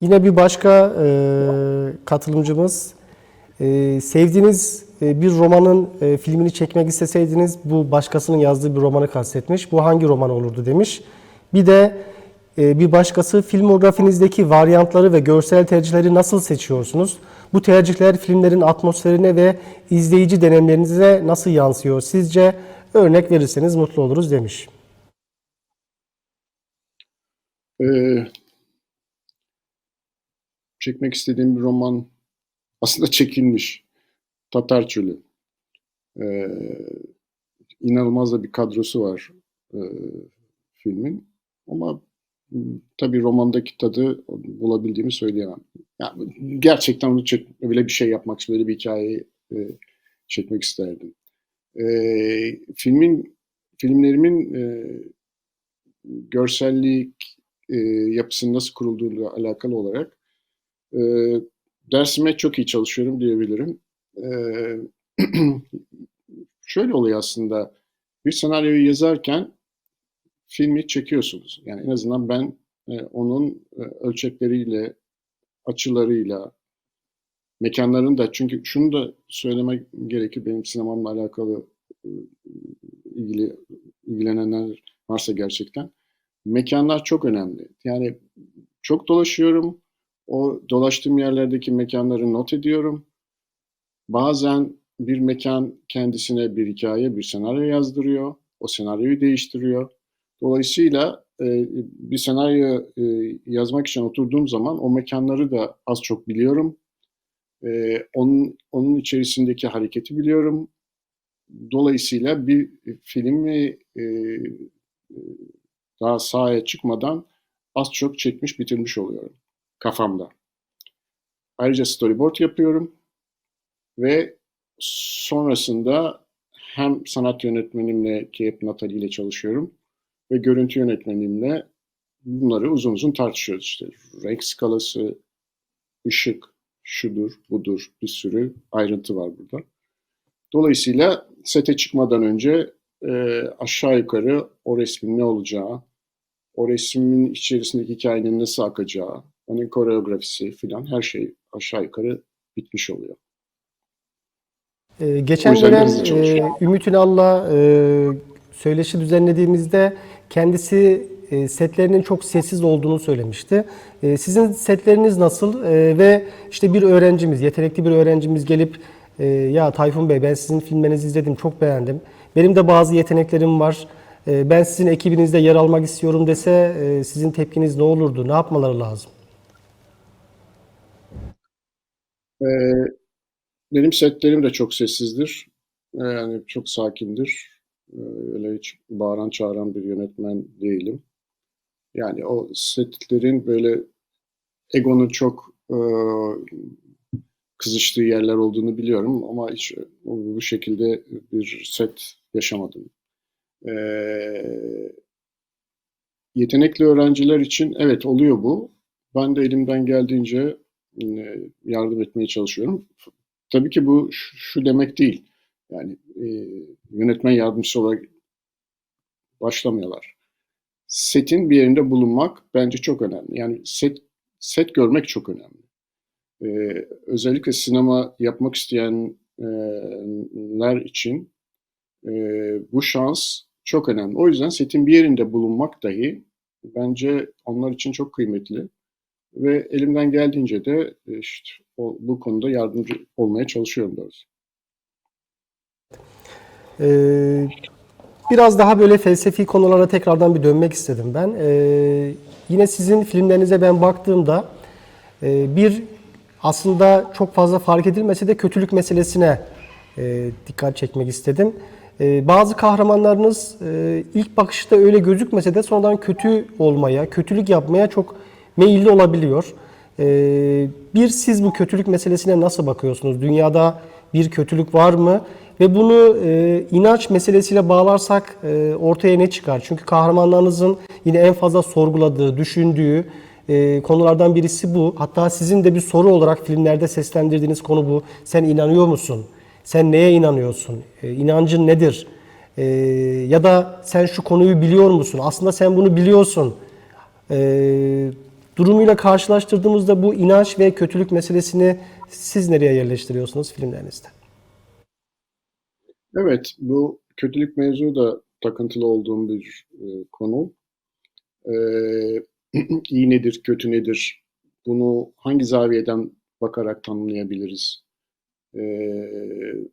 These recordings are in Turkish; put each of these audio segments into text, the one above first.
Yine bir başka e, katılımcımız, e, sevdiğiniz e, bir romanın e, filmini çekmek isteseydiniz bu başkasının yazdığı bir romanı kastetmiş. Bu hangi roman olurdu demiş. Bir de e, bir başkası filmografinizdeki varyantları ve görsel tercihleri nasıl seçiyorsunuz? Bu tercihler filmlerin atmosferine ve izleyici deneyimlerinize nasıl yansıyor? Sizce örnek verirseniz mutlu oluruz demiş. Ee, çekmek istediğim bir roman aslında çekilmiş. Tatar Çölü. Ee, inanılmaz da bir kadrosu var e, filmin. Ama tabii romandaki tadı bulabildiğimi söyleyemem. Yani gerçekten onu çek, böyle bir şey yapmak, böyle bir hikayeyi e, çekmek isterdim. Ee, filmin filmlerimin e, görsellik e, yapısının nasıl kurulduğuyla alakalı olarak e, dersime çok iyi çalışıyorum diyebilirim. E, şöyle oluyor aslında bir senaryoyu yazarken filmi çekiyorsunuz. Yani en azından ben e, onun e, ölçekleriyle, açılarıyla, mekanların da çünkü şunu da söylemek gerekir benim sinemamla alakalı e, ilgili ilgilenenler varsa gerçekten mekanlar çok önemli. Yani çok dolaşıyorum. O dolaştığım yerlerdeki mekanları not ediyorum. Bazen bir mekan kendisine bir hikaye, bir senaryo yazdırıyor. O senaryoyu değiştiriyor. Dolayısıyla e, bir senaryo e, yazmak için oturduğum zaman o mekanları da az çok biliyorum. E, onun, onun içerisindeki hareketi biliyorum. Dolayısıyla bir filmi daha sahaya çıkmadan az çok çekmiş bitirmiş oluyorum kafamda. Ayrıca storyboard yapıyorum ve sonrasında hem sanat yönetmenimle ki hep Natalie ile çalışıyorum ve görüntü yönetmenimle bunları uzun uzun tartışıyoruz işte. Renk skalası, ışık, şudur, budur bir sürü ayrıntı var burada. Dolayısıyla sete çıkmadan önce e, aşağı yukarı o resmin ne olacağı, o resmin içerisindeki hikayenin nasıl akacağı, onun koreografisi filan her şey aşağı yukarı bitmiş oluyor. Ee, geçen çalışıyor. e, Ümit Ünal'la e, söyleşi düzenlediğimizde kendisi e, setlerinin çok sessiz olduğunu söylemişti. E, sizin setleriniz nasıl? E, ve işte bir öğrencimiz, yetenekli bir öğrencimiz gelip e, ya Tayfun Bey ben sizin filmlerinizi izledim, çok beğendim. Benim de bazı yeteneklerim var. E, ben sizin ekibinizde yer almak istiyorum dese e, sizin tepkiniz ne olurdu? Ne yapmaları lazım? Ee, benim setlerim de çok sessizdir. Ee, Yani çok sakindir. Ee, Öyle hiç bağıran çağıran bir yönetmen değilim. Yani o setlerin böyle egonun çok e, kızıştığı yerler olduğunu biliyorum ama hiç bu şekilde bir set yaşamadım. Ee, yetenekli öğrenciler için evet oluyor bu. Ben de elimden geldiğince e, yardım etmeye çalışıyorum. Tabii ki bu şu şu demek değil. Yani e, yönetmen yardımcısı olarak başlamıyorlar. Setin bir yerinde bulunmak bence çok önemli. Yani set set görmek çok önemli. Ee, özellikle sinema yapmak isteyenler için e, bu şans çok önemli. O yüzden setin bir yerinde bulunmak dahi bence onlar için çok kıymetli. Ve elimden geldiğince de e, işte o, bu konuda yardımcı olmaya çalışıyorum doğrusu. Ee, biraz daha böyle felsefi konulara tekrardan bir dönmek istedim ben. Ee, yine sizin filmlerinize ben baktığımda e, bir aslında çok fazla fark edilmese de kötülük meselesine e, dikkat çekmek istedim. E, bazı kahramanlarınız e, ilk bakışta öyle gözükmese de sonradan kötü olmaya, kötülük yapmaya çok meyilli olabiliyor. Ee, bir siz bu kötülük meselesine nasıl bakıyorsunuz? Dünyada bir kötülük var mı? Ve bunu e, inanç meselesiyle bağlarsak e, ortaya ne çıkar? Çünkü kahramanlarınızın yine en fazla sorguladığı, düşündüğü e, konulardan birisi bu. Hatta sizin de bir soru olarak filmlerde seslendirdiğiniz konu bu. Sen inanıyor musun? Sen neye inanıyorsun? E, inancın nedir? E, ya da sen şu konuyu biliyor musun? Aslında sen bunu biliyorsun. Ee, durumuyla karşılaştırdığımızda bu inanç ve kötülük meselesini siz nereye yerleştiriyorsunuz filmlerinizde? Evet, bu kötülük mevzu da takıntılı olduğum bir e, konu. E, iyi nedir, kötü nedir? Bunu hangi zaviyeden bakarak tanımlayabiliriz? E,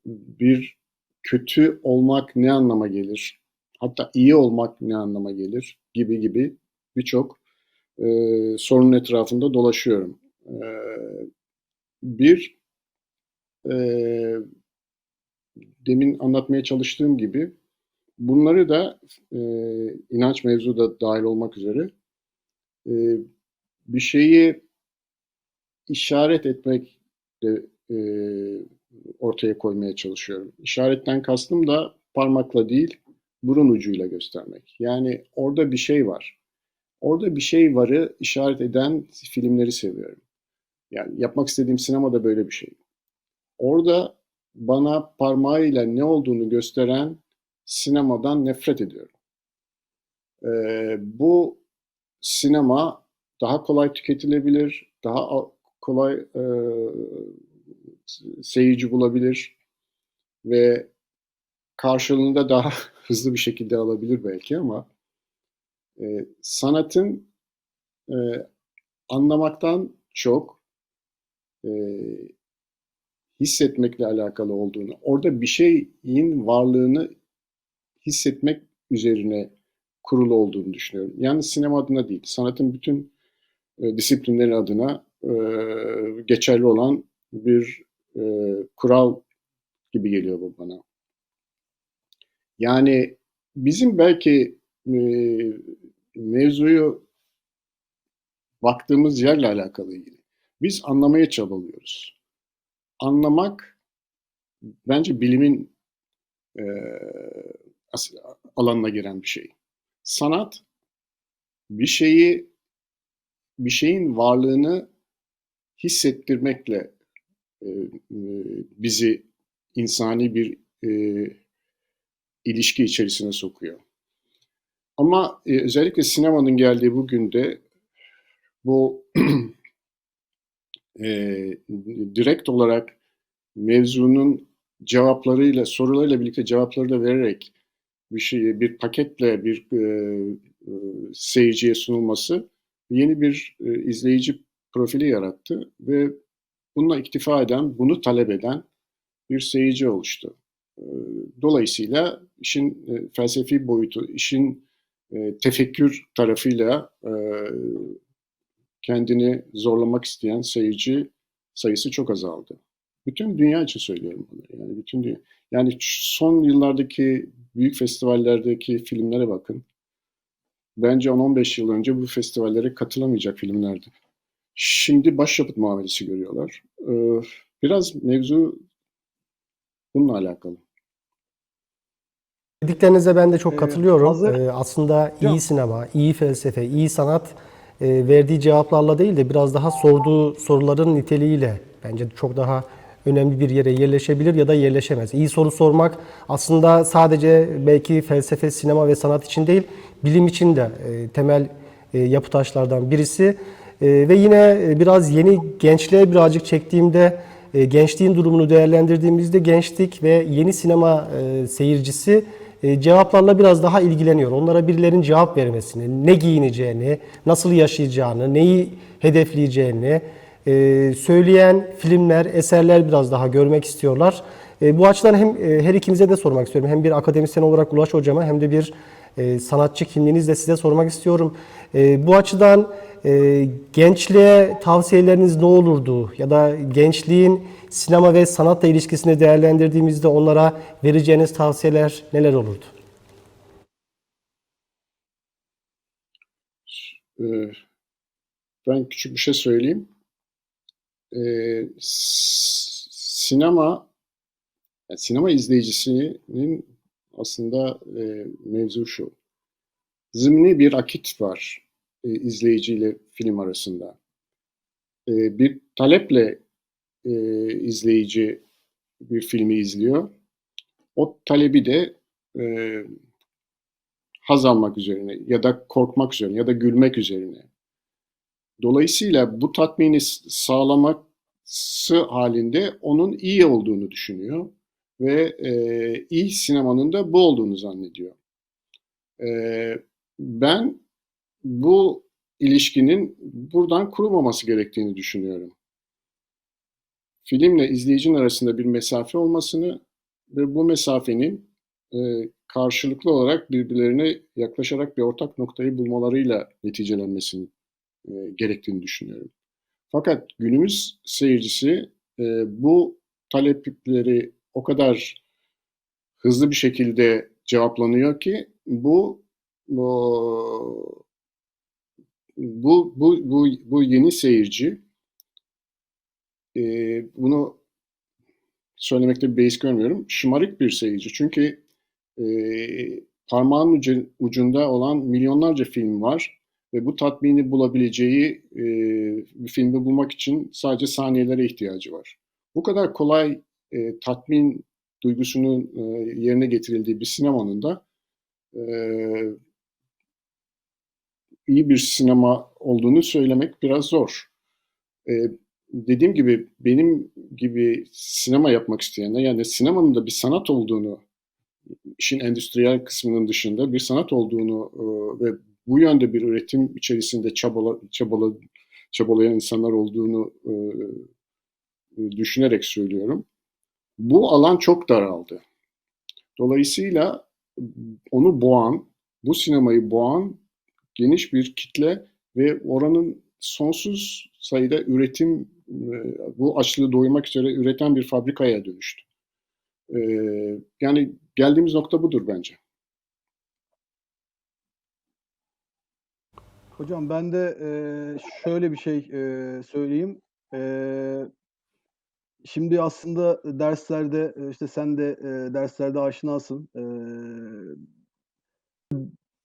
bir kötü olmak ne anlama gelir? Hatta iyi olmak ne anlama gelir? Gibi gibi birçok e, sorunun etrafında dolaşıyorum. E, bir e, demin anlatmaya çalıştığım gibi bunları da e, inanç mevzu da dahil olmak üzere e, bir şeyi işaret etmek de e, ortaya koymaya çalışıyorum. İşaretten kastım da parmakla değil, burun ucuyla göstermek. Yani orada bir şey var. Orada bir şey varı işaret eden filmleri seviyorum. Yani yapmak istediğim sinemada böyle bir şey. Orada bana parmağıyla ne olduğunu gösteren sinemadan nefret ediyorum. Ee, bu sinema daha kolay tüketilebilir, daha kolay e, seyirci bulabilir ve karşılığında daha hızlı bir şekilde alabilir belki ama e, sanatın e, anlamaktan çok e, hissetmekle alakalı olduğunu, orada bir şeyin varlığını hissetmek üzerine kurulu olduğunu düşünüyorum. Yani sinema adına değil, sanatın bütün e, disiplinleri adına e, geçerli olan bir e, kural gibi geliyor bu bana. Yani bizim belki e, mevzuyu baktığımız yerle alakalı ilgili. Biz anlamaya çabalıyoruz. Anlamak bence bilimin e, alanına giren bir şey. Sanat bir şeyi bir şeyin varlığını hissettirmekle e, e, bizi insani bir e, ilişki içerisine sokuyor. Ama e, özellikle sinemanın geldiği bugün de bu e, direkt olarak mevzunun cevaplarıyla, sorularıyla birlikte cevapları da vererek bir şey, bir paketle bir e, e, seyirciye sunulması yeni bir e, izleyici profili yarattı ve bununla iktifa eden, bunu talep eden bir seyirci oluştu. E, Dolayısıyla işin e, felsefi boyutu, işin e, tefekkür tarafıyla e, kendini zorlamak isteyen seyirci sayısı çok azaldı. Bütün dünya için söylüyorum bunu. Yani bütün dünya. Yani son yıllardaki büyük festivallerdeki filmlere bakın. Bence 10-15 yıl önce bu festivallere katılamayacak filmlerdi. Şimdi başyapıt muamelesi görüyorlar. Ee, Biraz mevzu bununla alakalı. Dediklerinize ben de çok katılıyorum. hazır- Ee, aslında iyi sinema, iyi felsefe, iyi sanat e, verdiği cevaplarla değil de biraz daha sorduğu soruların niteliğiyle bence çok daha önemli bir yere yerleşebilir ya da yerleşemez. İyi soru sormak aslında sadece belki felsefe, sinema ve sanat için değil, bilim için de e, temel e, yapı taşlardan birisi. E, ve yine e, biraz yeni gençliğe birazcık çektiğimde e, gençliğin durumunu değerlendirdiğimizde gençlik ve yeni sinema e, seyircisi e, cevaplarla biraz daha ilgileniyor. Onlara birilerinin cevap vermesini, ne giyineceğini, nasıl yaşayacağını, neyi hedefleyeceğini e, söyleyen filmler, eserler biraz daha görmek istiyorlar. E, Bu açıdan hem her ikinize de sormak istiyorum. Hem bir akademisyen olarak Ulaş Hocama hem de bir sanatçı kimliğinizle size sormak istiyorum. Bu açıdan e, gençliğe tavsiyeleriniz ne olurdu? Ya da gençliğin sinema ve sanatla ilişkisini değerlendirdiğimizde onlara vereceğiniz tavsiyeler neler olurdu? Ee, Ben küçük bir şey söyleyeyim. Ee, sinema sinema izleyicisinin aslında e, mevzu şu. Zımni bir akit var e, izleyiciyle film arasında. E, bir taleple e, izleyici bir filmi izliyor. O talebi de e, haz almak üzerine ya da korkmak üzerine ya da gülmek üzerine Dolayısıyla bu tatmini sağlaması halinde onun iyi olduğunu düşünüyor ve e, iyi sinemanın da bu olduğunu zannediyor. E, ben bu ilişkinin buradan kurulmaması gerektiğini düşünüyorum. Filmle izleyicinin arasında bir mesafe olmasını ve bu mesafenin e, karşılıklı olarak birbirlerine yaklaşarak bir ortak noktayı bulmalarıyla neticelenmesini e, gerektiğini düşünüyorum. Fakat günümüz seyircisi e, bu talepleri o kadar hızlı bir şekilde cevaplanıyor ki bu bu bu bu bu, bu yeni seyirci e, bunu söylemekte bir beis görmüyorum. Şımarık bir seyirci. Çünkü e, parmağın ucu- ucunda olan milyonlarca film var ve bu tatmini bulabileceği e, bir filmi bulmak için sadece saniyelere ihtiyacı var. Bu kadar kolay e, tatmin duygusunun e, yerine getirildiği bir sinemanın da e, iyi bir sinema olduğunu söylemek biraz zor. E, dediğim gibi benim gibi sinema yapmak isteyenler yani sinemanın da bir sanat olduğunu işin endüstriyel kısmının dışında bir sanat olduğunu e, ve bu yönde bir üretim içerisinde çabala, çabala, çabalayan insanlar olduğunu e, düşünerek söylüyorum. Bu alan çok daraldı. Dolayısıyla onu boğan, bu sinemayı boğan geniş bir kitle ve oranın sonsuz sayıda üretim, e, bu açlığı doyurmak üzere üreten bir fabrikaya dönüştü. E, yani geldiğimiz nokta budur bence. Hocam ben de e, şöyle bir şey söyleyeyim. Şimdi aslında derslerde işte sen de derslerde aşinasın.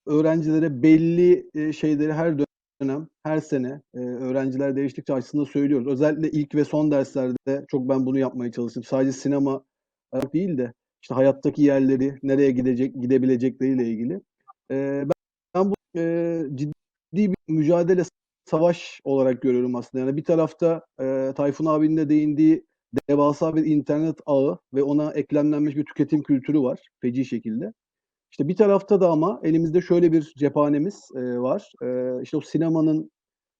Öğrencilere belli şeyleri her dönem, her sene öğrenciler değiştikçe açısında söylüyoruz. Özellikle ilk ve son derslerde çok ben bunu yapmaya çalıştım. Sadece sinema e, değil de işte hayattaki yerleri, nereye gidecek, gidebilecekleriyle ilgili. Ben, bu ciddi bir mücadele, savaş olarak görüyorum aslında. Yani bir tarafta e, Tayfun abinin de değindiği devasa bir internet ağı ve ona eklemlenmiş bir tüketim kültürü var feci şekilde. İşte bir tarafta da ama elimizde şöyle bir cephanemiz e, var. E, işte o sinemanın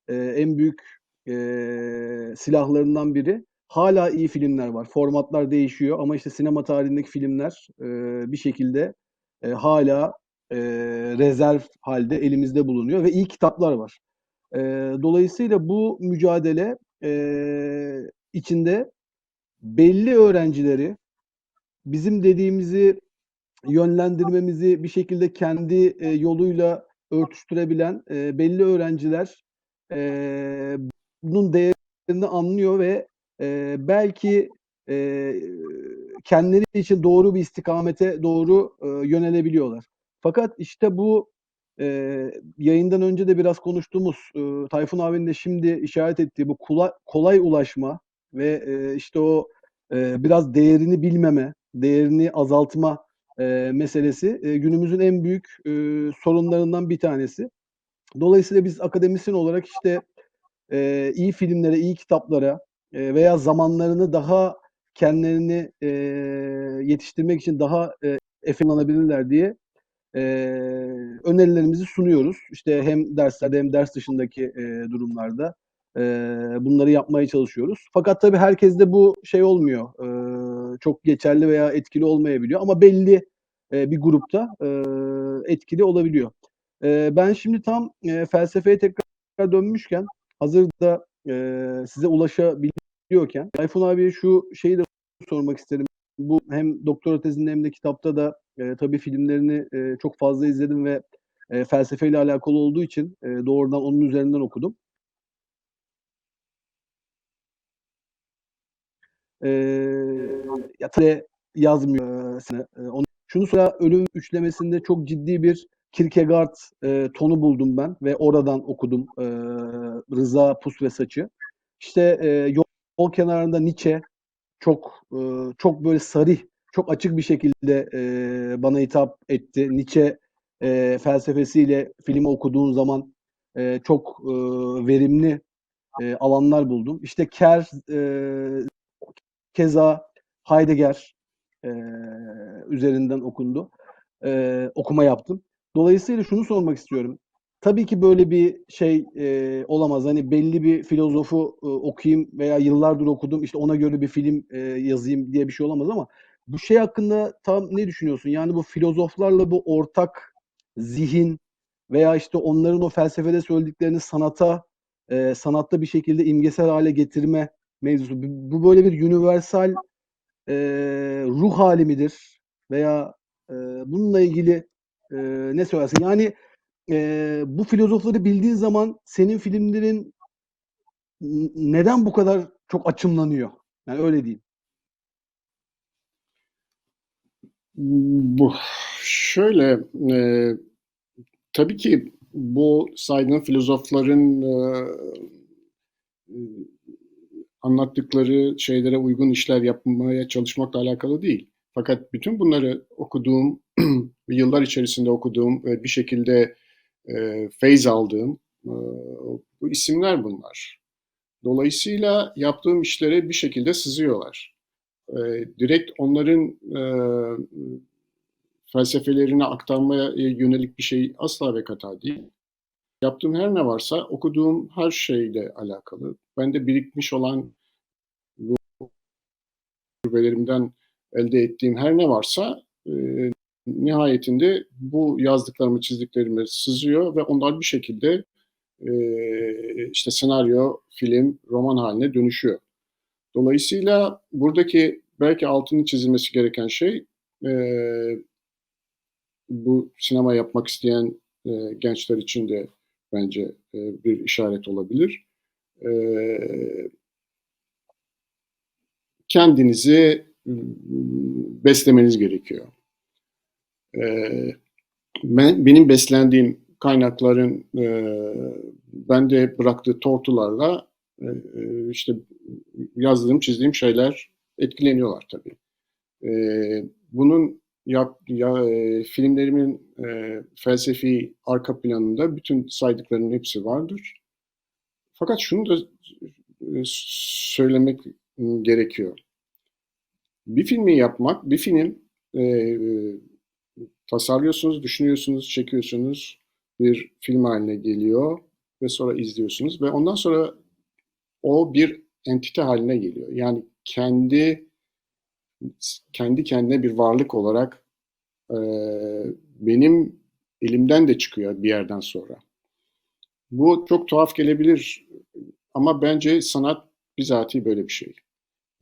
e, en büyük e, silahlarından biri. Hala iyi filmler var. Formatlar değişiyor ama işte sinema tarihindeki filmler e, bir şekilde e, hala e, rezerv halde elimizde bulunuyor ve iyi kitaplar var. E, dolayısıyla bu mücadele e, içinde belli öğrencileri bizim dediğimizi yönlendirmemizi bir şekilde kendi e, yoluyla örtüştürebilen e, belli öğrenciler e, bunun değerini anlıyor ve e, belki e, kendileri için doğru bir istikamete doğru e, yönelebiliyorlar. Fakat işte bu e, yayından önce de biraz konuştuğumuz e, Tayfun abinin de şimdi işaret ettiği bu kolay, kolay ulaşma ve e, işte o e, biraz değerini bilmeme, değerini azaltma e, meselesi e, günümüzün en büyük e, sorunlarından bir tanesi. Dolayısıyla biz akademisyen olarak işte e, iyi filmlere, iyi kitaplara e, veya zamanlarını daha kendilerini e, yetiştirmek için daha e, efenlanabilirler diye e, önerilerimizi sunuyoruz. İşte hem derslerde hem ders dışındaki e, durumlarda e, bunları yapmaya çalışıyoruz. Fakat tabii herkeste bu şey olmuyor. E, çok geçerli veya etkili olmayabiliyor ama belli e, bir grupta e, etkili olabiliyor. E, ben şimdi tam e, felsefeye tekrar dönmüşken hazırda e, size ulaşabiliyorken Tayfun abiye şu şeyi de sormak isterim. Bu hem doktora tezinde hem de kitapta da e, tabii filmlerini e, çok fazla izledim ve e, felsefeyle alakalı olduğu için e, doğrudan onun üzerinden okudum. E, ya tabii yazmıyor. E, onu, şunu sonra ölüm üçlemesinde çok ciddi bir Kierkegaard e, tonu buldum ben ve oradan okudum e, Rıza Pus ve Saçı. İşte e, yol, yol kenarında Nietzsche çok e, çok böyle sarih, çok açık bir şekilde e, bana hitap etti. Nietzsche e, felsefesiyle filmi okuduğun zaman e, çok e, verimli e, alanlar buldum. İşte Kerr, e, keza Heidegger e, üzerinden okundu. E, okuma yaptım. Dolayısıyla şunu sormak istiyorum. Tabii ki böyle bir şey e, olamaz. Hani belli bir filozofu e, okuyayım veya yıllardır okudum işte ona göre bir film e, yazayım diye bir şey olamaz ama bu şey hakkında tam ne düşünüyorsun? Yani bu filozoflarla bu ortak zihin veya işte onların o felsefede söylediklerini sanata e, sanatta bir şekilde imgesel hale getirme mevzusu. Bu, böyle bir universal e, ruh hali midir? Veya e, bununla ilgili e, ne söylersin? Yani e, bu filozofları bildiğin zaman senin filmlerin neden bu kadar çok açımlanıyor? Yani öyle diyeyim. Bu şöyle e, tabii ki bu saydığın filozofların e, anlattıkları şeylere uygun işler yapmaya çalışmakla alakalı değil. Fakat bütün bunları okuduğum yıllar içerisinde okuduğum ve bir şekilde e, feyz aldığım e, bu isimler bunlar. Dolayısıyla yaptığım işlere bir şekilde sızıyorlar. E, direkt onların e, felsefelerine aktarmaya yönelik bir şey asla ve kata değil. Yaptığım her ne varsa okuduğum her şeyle alakalı. Bende birikmiş olan bu tecrübelerimden elde ettiğim her ne varsa e, nihayetinde bu yazdıklarımı, çizdiklerime sızıyor ve onlar bir şekilde e, işte senaryo, film, roman haline dönüşüyor. Dolayısıyla buradaki belki altının çizilmesi gereken şey e, bu sinema yapmak isteyen e, gençler için de bence e, bir işaret olabilir. E, kendinizi m, beslemeniz gerekiyor. E, ben benim beslendiğim kaynakların e, bende bıraktığı tortularla e, işte yazdığım, çizdiğim şeyler etkileniyorlar tabii. E, bunun yap, ya, e, filmlerimin e, felsefi arka planında bütün saydıklarının hepsi vardır. Fakat şunu da e, söylemek gerekiyor. Bir filmi yapmak, bir film e, tasarlıyorsunuz, düşünüyorsunuz, çekiyorsunuz, bir film haline geliyor ve sonra izliyorsunuz ve ondan sonra o bir entite haline geliyor. Yani kendi kendi kendine bir varlık olarak e, benim elimden de çıkıyor bir yerden sonra. Bu çok tuhaf gelebilir ama bence sanat bizatihi böyle bir şey.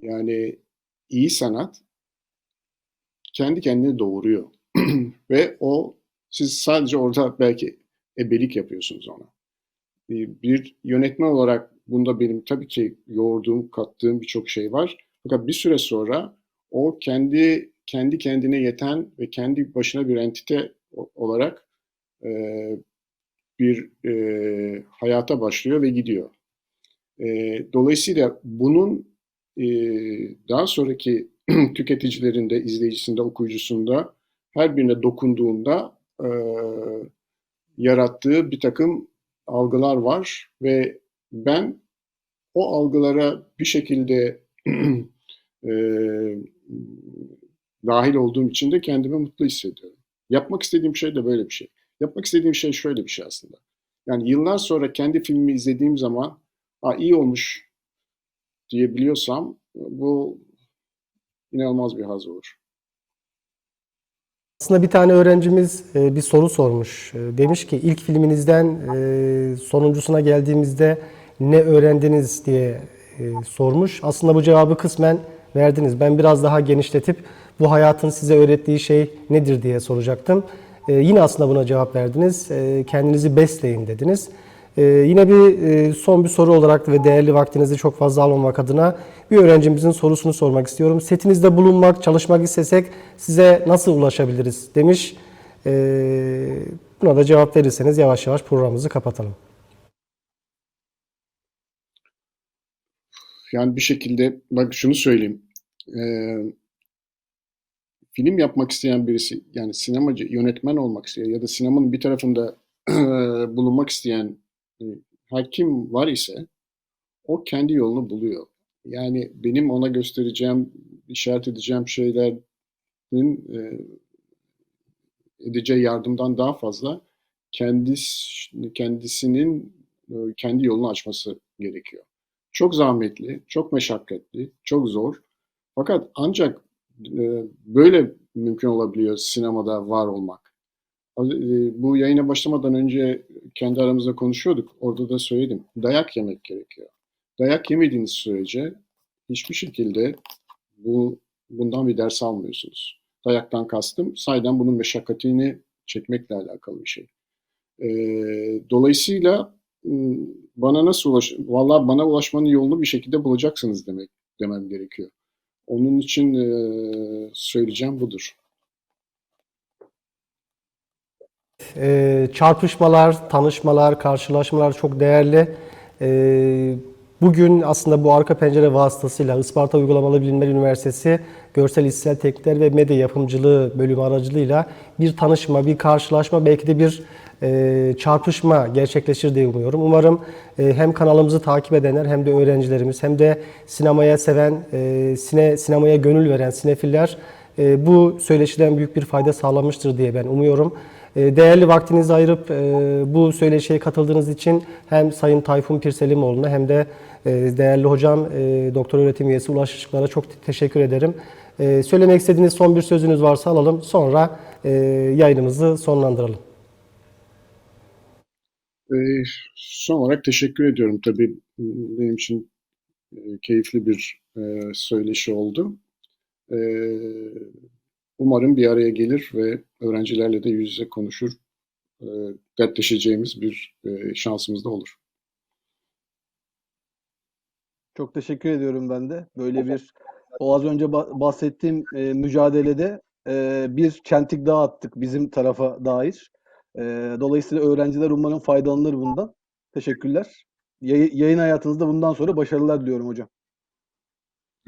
Yani iyi sanat kendi kendini doğuruyor ve o siz sadece orada belki ebelik yapıyorsunuz ona. Bir, yönetmen olarak bunda benim tabii ki yoğurduğum, kattığım birçok şey var. Fakat bir süre sonra o kendi kendi kendine yeten ve kendi başına bir entite olarak e, bir e, hayata başlıyor ve gidiyor. E, dolayısıyla bunun e, daha sonraki tüketicilerinde, izleyicisinde, okuyucusunda her birine dokunduğunda e, yarattığı bir takım algılar var ve ben o algılara bir şekilde e, dahil olduğum için de kendimi mutlu hissediyorum. Yapmak istediğim şey de böyle bir şey. Yapmak istediğim şey şöyle bir şey aslında. Yani yıllar sonra kendi filmimi izlediğim zaman ha, iyi olmuş diyebiliyorsam bu inanılmaz bir haz olur. Aslında bir tane öğrencimiz e, bir soru sormuş. E, Demiş ki ilk filminizden e, sonuncusuna geldiğimizde ne öğrendiniz diye sormuş. Aslında bu cevabı kısmen verdiniz. Ben biraz daha genişletip bu hayatın size öğrettiği şey nedir diye soracaktım. E, Yine aslında buna cevap verdiniz. E, Kendinizi besleyin dediniz. E, Yine bir e, son bir soru olarak ve değerli vaktinizi çok fazla almamak adına bir öğrencimizin sorusunu sormak istiyorum. Setinizde bulunmak, çalışmak istesek size nasıl ulaşabiliriz demiş. E, Buna da cevap verirseniz yavaş yavaş programımızı kapatalım. Yani bir şekilde bak şunu söyleyeyim. Ee, film yapmak isteyen birisi yani sinemacı, yönetmen olmak isteyen ya da sinemanın bir tarafında bulunmak isteyen e, her kim var ise o kendi yolunu buluyor. Yani benim ona göstereceğim, işaret edeceğim şeylerin e, edeceği yardımdan daha fazla kendisi, kendisinin e, kendi yolunu açması gerekiyor. Çok zahmetli, çok meşakkatli, çok zor. Fakat ancak böyle mümkün olabiliyor sinemada var olmak. E, Bu yayına başlamadan önce kendi aramızda konuşuyorduk. Orada da söyledim. Dayak yemek gerekiyor. Dayak yemediğiniz sürece hiçbir şekilde bu bundan bir ders almıyorsunuz. Dayaktan kastım sayeden bunun meşakkatini çekmekle alakalı bir şey. E, dolayısıyla m, bana nasıl ulaş, vallahi bana ulaşmanın yolunu bir şekilde bulacaksınız demek demem gerekiyor. Onun için e, söyleyeceğim budur. Ee, çarpışmalar, tanışmalar, karşılaşmalar çok değerli. Ee, bugün aslında bu arka pencere vasıtasıyla Isparta Uygulamalı Bilimler Üniversitesi Görsel İşitsel Teknikler ve Medya Yapımcılığı bölümü aracılığıyla bir tanışma, bir karşılaşma, belki de bir e, çarpışma gerçekleşir diye umuyorum. Umarım e, hem kanalımızı takip edenler hem de öğrencilerimiz hem de sinemaya seven, e, sine, sinemaya gönül veren sinefiller e, bu söyleşiden büyük bir fayda sağlamıştır diye ben umuyorum. Değerli vaktinizi ayırıp bu söyleşiye katıldığınız için hem Sayın Tayfun Pirselimoğlu'na hem de değerli hocam doktor öğretim üyesi Ulaş Işıklar'a çok te- teşekkür ederim. Söylemek istediğiniz son bir sözünüz varsa alalım. Sonra yayınımızı sonlandıralım. E, son olarak teşekkür ediyorum. Tabii benim için e, keyifli bir e, söyleşi oldu. E, umarım bir araya gelir ve öğrencilerle de yüz yüze konuşur, e, dertleşeceğimiz bir e, şansımız da olur. Çok teşekkür ediyorum ben de. Böyle bir o az önce ba- bahsettiğim e, mücadelede e, bir çentik daha attık bizim tarafa dair. E, dolayısıyla öğrenciler umarım faydalanır bundan. Teşekkürler. Yay- yayın hayatınızda bundan sonra başarılar diliyorum hocam.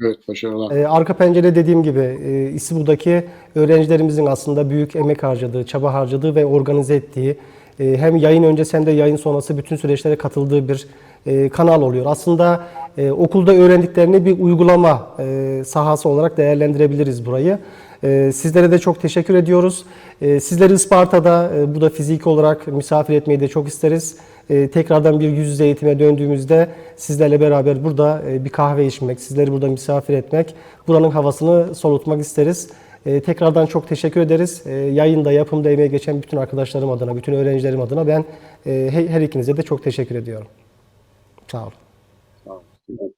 Evet, başarılar. E, arka pencere dediğim gibi e, İSİBU'daki öğrencilerimizin aslında büyük emek harcadığı, çaba harcadığı ve organize ettiği e, hem yayın öncesi hem de yayın sonrası bütün süreçlere katıldığı bir e, kanal oluyor. Aslında e, okulda öğrendiklerini bir uygulama e, sahası olarak değerlendirebiliriz burayı. E, sizlere de çok teşekkür ediyoruz. E, sizleri Isparta'da, e, bu da fiziki olarak misafir etmeyi de çok isteriz. E, tekrardan bir yüz yüze eğitime döndüğümüzde sizlerle beraber burada e, bir kahve içmek, sizleri burada misafir etmek, buranın havasını solutmak isteriz. Tekrardan çok teşekkür ederiz. Yayında, yapımda emeği geçen bütün arkadaşlarım adına, bütün öğrencilerim adına ben e, her ikinize de çok teşekkür ediyorum. Sağ olun. Sağ olun.